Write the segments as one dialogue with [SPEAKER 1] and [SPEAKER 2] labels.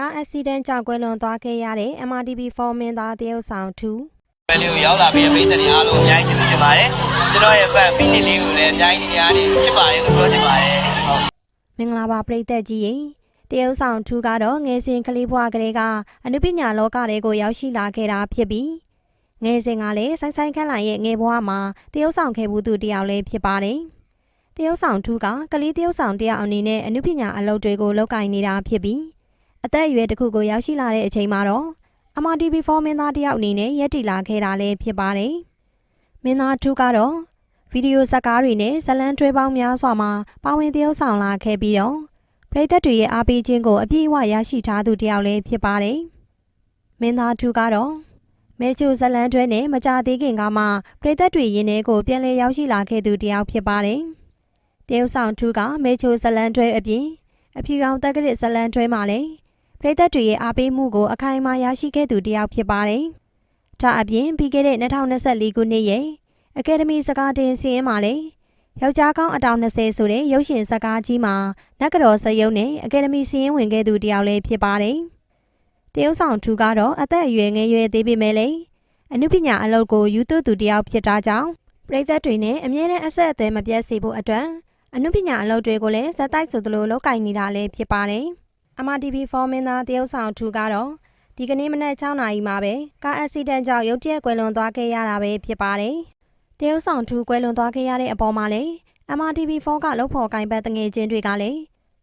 [SPEAKER 1] ကားအက်ဆီဒန့်ကြောင့်ကွယ်လွန်သွားခဲ့ရတဲ့ MRTV 4မင်းသားတရုတ်ဆောင်သူ
[SPEAKER 2] ဘယ်လိုရောက်လာပြီးပြည်သက်တွေအားလုံးအများကြီးကျေးဇူးတင်ပါတယ်ကျွန်တော်ရဲ့ fan feeling လေးကိုလည်းအများကြီးနေရာနေချစ်ပါတယ်လို့ပြောချင်ပါတယ်ဟုတ်
[SPEAKER 1] မင်္ဂလာပါပရိသတ်ကြီးရေတရုတ်ဆောင်သူကတော့ငယ်စဉ်ကလေးဘဝကလေးကအနုပညာလောကတွေကိုရောက်ရှိလာခဲ့တာဖြစ်ပြီးငယ်စဉ်ကလည်းဆိုင်ဆိုင်ခန့်လိုက်ရဲ့ငယ်ဘဝမှာတရုတ်ဆောင်ခဲ့မှုသူတစ်ယောက်လည်းဖြစ်ပါတယ်တရုတ်ဆောင်သူကကလေးတရုတ်ဆောင်တစ်ယောက်အနေနဲ့အနုပညာအလုပ်တွေကိုလုပ်ကိုင်နေတာဖြစ်ပြီး အသက်အရွယ်တစ်ခုကိုရောက်ရှိလာတဲ့အချိန်မှာတော့ MRTV4 မင်းသားတစ်ယောက်အနေနဲ့ရက်တီလာခဲ့တာလည်းဖြစ်ပါတယ်မင်းသားသူကတော့ဗီဒီယိုဇာတ်ကားတွေနဲ့ဇတ်လံထွေးပေါင်းများစွာမှာပါဝင်တရုတ်ဆောင်လာခဲ့ပြီးတော့ပရိသတ်တွေရဲ့အားပေးခြင်းကိုအပြည့်အဝရရှိထားသူတစ်ယောက်လည်းဖြစ်ပါတယ်။မင်းသားသူကတော့မဲချိုဇလန်တွဲနဲ့မကြသေးခင်ကမှပရိသတ်တွေရင်းထဲကိုပြန်လည်ရောက်ရှိလာခဲ့သူတစ်ယောက်ဖြစ်ပါတယ်။တရုတ်ဆောင်သူကမဲချိုဇလန်တွဲအပြင်အဖြူရောင်တက်ကရစ်ဇလန်တွဲမှာလည်း ပရိသတ်တွေရဲ့အားပေးမှုကိုအခိုင်အမာရရှိခဲ့သူတစ်ယောက်ဖြစ်ပါတယ်။ဒါအပြင်ပြီးခဲ့တဲ့2024ခုနှစ်ရဲ့အကယ်ဒမီစကားတင်စီးရင်မှာလည်းယောက်ျားကောင်းအတောင်20ဆိုတဲ့ရုပ်ရှင်ဇာတ်ကားကြီးမှာနတ်ကတော်စရုံနဲ့အကယ်ဒမီစီရင်ဝင်ခဲ့သူတယောက်လည်းဖြစ်ပါတယ်။တရုတ်ဆောင်သူကတော့အသက်အရွယ်ငယ်ရွယ်သေးပေမဲ့လည်းအနုပညာအလုပ်ကိုယူသွသူတယောက်ဖြစ်တာကြောင့်ပရိသတ်တွေနဲ့အမြဲတမ်းအဆက်အသွယ်မပြတ်စေဖို့အတွက်အနုပညာအလုပ်တွေကိုလည်းဇက်တိုက်ဆိုသလိုလုပ်ကိုင်နေတာလည်းဖြစ်ပါတယ်။ MRTV4 မင်းသားတရုတ်ဆောင်သူကတော့ဒီကနေ့မနက်6နာရီမှာပဲကားအက်ဆီဒန့်ကြောင့်ရုတ်တရက်ကွယ်လွန်သွားခဲ့ရတာပဲဖြစ်ပါတယ်။တရုတ်ဆောင်သူကွယ်လွန်သွားခဲ့ရတဲ့အပေါ်မှာလည်း MRTV4 ကလှုပ်ဖော်ကိုင်ပတ်တငယ်ချင်းတွေကလည်း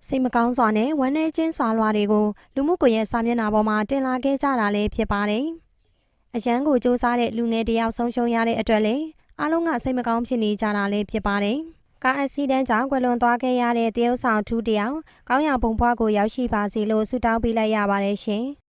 [SPEAKER 1] စိတ်မကောင်းစွာနဲ့ဝမ်းနည်းခြင်းစာလွှာတွေကိုလူမှုကွန်ရက်စာမျက်နှာပေါ်မှာတင်လာခဲ့ကြတာလည်းဖြစ်ပါတယ်။အရန်ကိုစူးစမ်းတဲ့လူငယ်တယောက်ဆုံးရှုံးရတဲ့အတွက်လည်းအားလုံးကစိတ်မကောင်းဖြစ်နေကြတာလည်းဖြစ်ပါတယ်။ ကားအက်ဆီဒန့်ကြောင့်ကွယ်လွန်သွားခဲ့ရတဲ့တရုတ်ဆောင်ထူးတယောက်ကောင်းရာပုံပွားကိုရောက်ရှိပါစေလို့ဆုတောင်းပေးလိုက်ရပါတယ်ရှင်။